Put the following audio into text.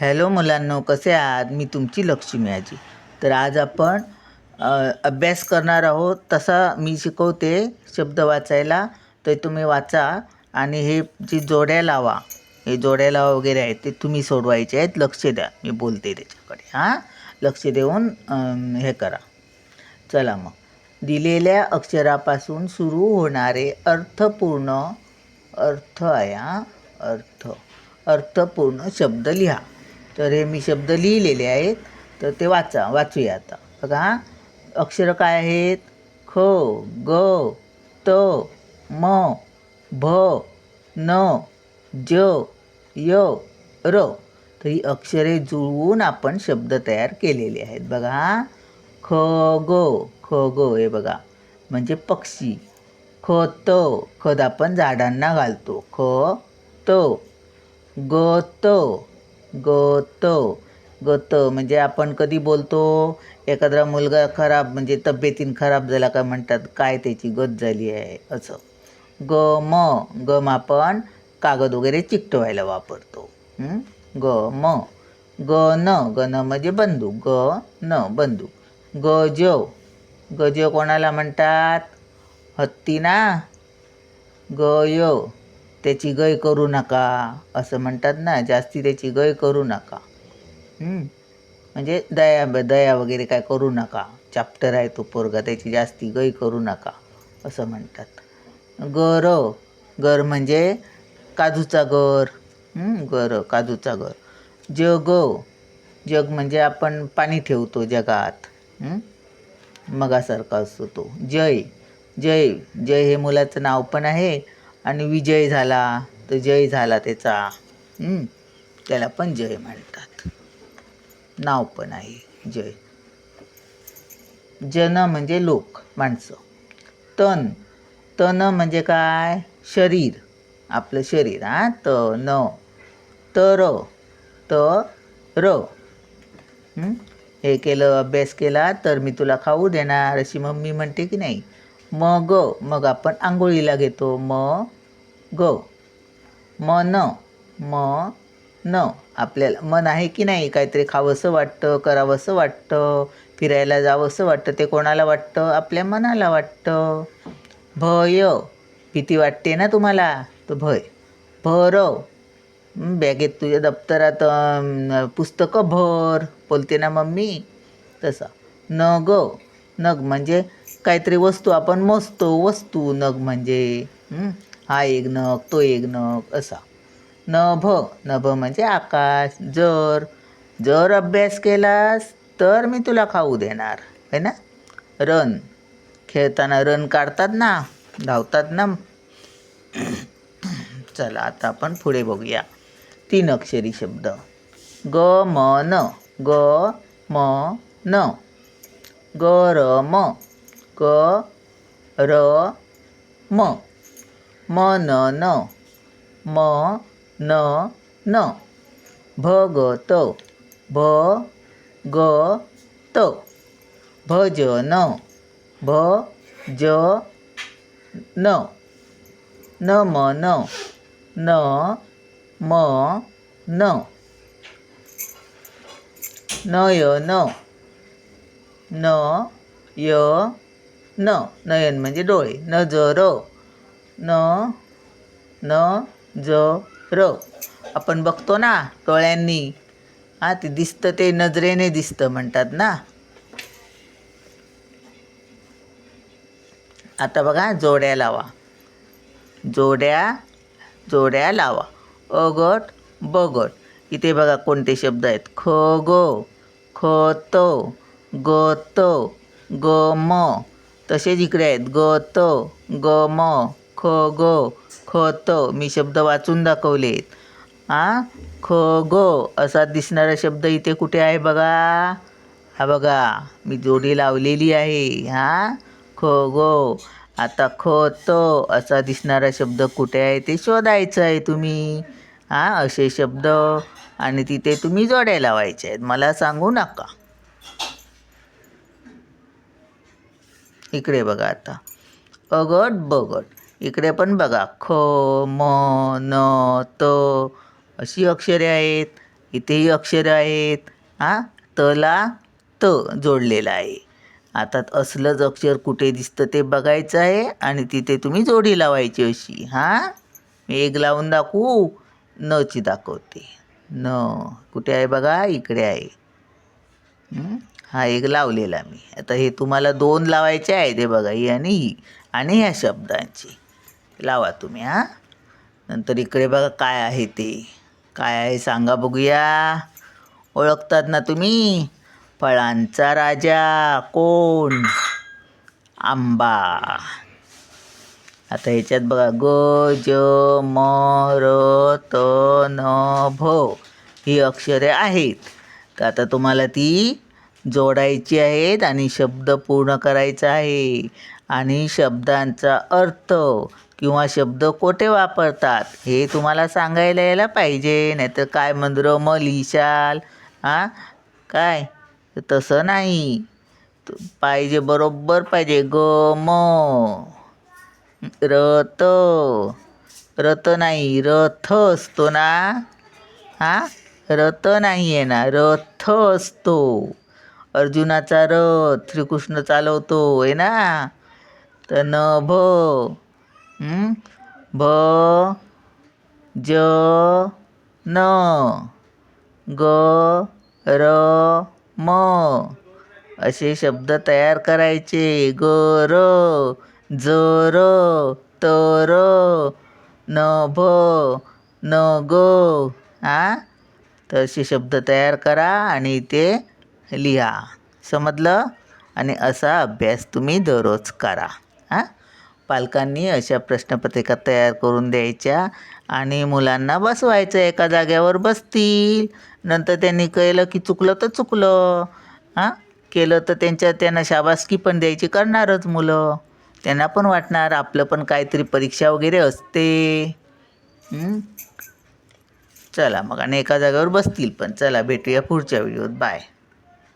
Hello मुलांनो कसे आहात? मी तुमची लक्ष्मी आजी. तर आज आपण अभ्यास करणार आहोत. तसा मी शिकवते शब्द वाचायला. तर तुम्ही वाचा आणि हे जे जोड्या लावा हे जोड्या लावा वगैरे आहेत ते तुम्ही सोडवायचे आहेत. लक्ष द्या. मी बोलते त्याच्याकडे. हां? लक्ष देऊन हे करा. चला मग. दिलेल्या अक्षरापासून सुरू होणारे अर्थपूर्ण अर्थ आहे हां? अर्थ. अर्थपूर्ण शब्द लिहा. तर हे मी शब्द लिहिलेले आहेत. तर ते वाचा वाचूया आता. बघा हां. अक्षरं काय आहेत? ख ग त म भ न ज य र. तर ही अक्षरे जुळवून आपण शब्द तयार केलेले आहेत. बघा ख ग ख ग हे बघा. म्हणजे पक्षी. ख त. खत आपण झाडांना घालतो. ख त. गत गत गत. म्हणजे आपण कधी बोलतो एखादा मुलगा खराब म्हणजे तब्येतीन खराब झाला का म्हणतात काय त्याची गत झाली आहे? असं. ग म गम आपण कागद वगैरे चिकटवायला वापरतो. ग म ग न ग न म्हणजे बंधू ग न बंधू ग ज ग ज कोणाला म्हणतात? हत्ती ना? गय. त्याची गय करू नका असं म्हणतात ना जास्ती त्याची गय करू नका. म्हणजे दया दया वगैरे काय करू नका. चॅप्टर आहे तो पोरगा त्याची जास्ती गय करू नका असं म्हणतात. गर गर म्हणजे काजूचा गर. गर काजूचा गर. जग जग म्हणजे आपण पाणी ठेवतो जगात. मगासारखा असतो तो. जय जय जय हे मुलाचं नाव पण आहे. आणि विजय झाला तर जय झाला त्याचा. त्याला पण जय म्हणतात. नाव पण आहे जय. जन म्हणजे लोक माणसं. तन. तन म्हणजे काय? शरीर. आपलं शरीर हां? त न तर. त र हे केलं अभ्यास केला तर मी तुला खाऊ देणार अशी मम्मी म्हणते की नाही? मग. मग आपण आंघोळीला घेतो. म. ग. मन म न. आपल्याला मन आहे की नाही? काहीतरी खावंसं वाटतं करावंसं वाटतं फिरायला जावंसं वाटतं ते कोणाला वाटतं? आपल्या मनाला वाटतं. भय. भीती वाटते ना तुम्हाला? तर भय. भर बॅगेत तुझ्या दप्तरात पुस्तकं भर. बोलते ना मम्मी? तसं. नग. नग म्हणजे काहीतरी वस्तू. आपण मोजतो वस्तू नग म्हणजे. हा एक नग तो एक नग असा. नभ नभ म्हणजे आकाश. जर जर अभ्यास केलास तर मी तुला खाऊ देणार. है ना? रन. खेळताना रन काढतात ना? धावतात ना? चला आता आपण पुढे बघूया. तीन अक्षरी शब्द. ग म न. ग म न. ग र म. ग र म. म न न म न न भ ग त भ ग त भ ज न भ ज न न म न न म न न य न न य न नयन म्हणजे डोळे न ज र न न ज र. आपण बघतो ना डोळ्यांनी. हां ते दिसतं ते नजरेने दिसतं म्हणतात ना. आता बघा जोड्या लावा. जोड्या जोड्या लावा. अगट बगट इथे बघा कोणते शब्द आहेत. ख ग ख त ग ग म. तसेच इकडे आहेत. ग गम ग म. ख ग ख त मी शब्द वाचून दाखवलेत. हां ख ग असा दिसणारा शब्द इथे कुठे आहे बघा? हा बघा मी जोडी लावलेली आहे. हां? ख ग आता ख त असा दिसणारा शब्द कुठे आहे ते शोधायचं आहे तुम्ही. हां? असे शब्द. आणि तिथे तुम्ही जोड्या लावायचे आहेत. मला सांगू नका. इकडे बघा आता. अगट बगट. इकडे पण बघा ख म न त अशी अक्षरे आहेत इथेही अक्षरं आहेत. हां तला त जोडलेला आहे. आता असलंच अक्षर कुठे दिसतं ते बघायचं आहे आणि तिथे तुम्ही जोडी लावायची अशी. हां? मी एक लावून दाखवू? नची दाखवते. न कुठे आहे बघा? इकडे आहे. हा एक लावलेला मी. आता हे तुम्हाला दोन लावायचे आहे ते बघा ही आणि ही आणि ह्या शब्दांची. लावा तुम्ही हां. नंतर इकडे बघा काय आहे ते. काय आहे सांगा बघूया. ओळखतात ना तुम्ही? फळांचा राजा. कोण? आंबा. आता ह्याच्यात बघा ग ज म र त न भ ही अक्षरे आहेत. तर आता तुम्हाला ती जोडायची आहेत आणि शब्द पूर्ण करायचा आहे. आणि शब्दांचा अर्थ किंवा शब्द कोठे वापरतात हे तुम्हाला सांगायला यायला पाहिजे. नाहीतर काय मंद्र मग लिहिशाल हां काय? तसं नाही. पाहिजे बरोबर पाहिजे. ग म रथ रथ नाही. रथ असतो ना? हा रथ नाही आहे ना? रथ असतो. अर्जुनाचा रथ श्रीकृष्ण चालवतो आहे ना? तर न भ ज न ग र म. असे शब्द तयार करायचे. ग र ज र त र न भ न ग. आ? तर असे शब्द तयार करा आणि ते लिहा. समजलं? आणि असा अभ्यास तुम्ही दररोज करा. हां पालकांनी अशा प्रश्नपत्रिका तयार करून द्यायच्या आणि मुलांना बसवायचं एका जाग्यावर बसतील. नंतर त्यांनी कळलं की चुकलं तर चुकलं. हां? केलं तर त्यांच्या त्यांना शाबासकी पण द्यायची करणारच मुलं. त्यांना पण वाटणार आपलं पण काहीतरी परीक्षा वगैरे असते. चला मग आणि एका जागेवर बसतील पण. चला भेटूया पुढच्या व्हिडिओत. बाय.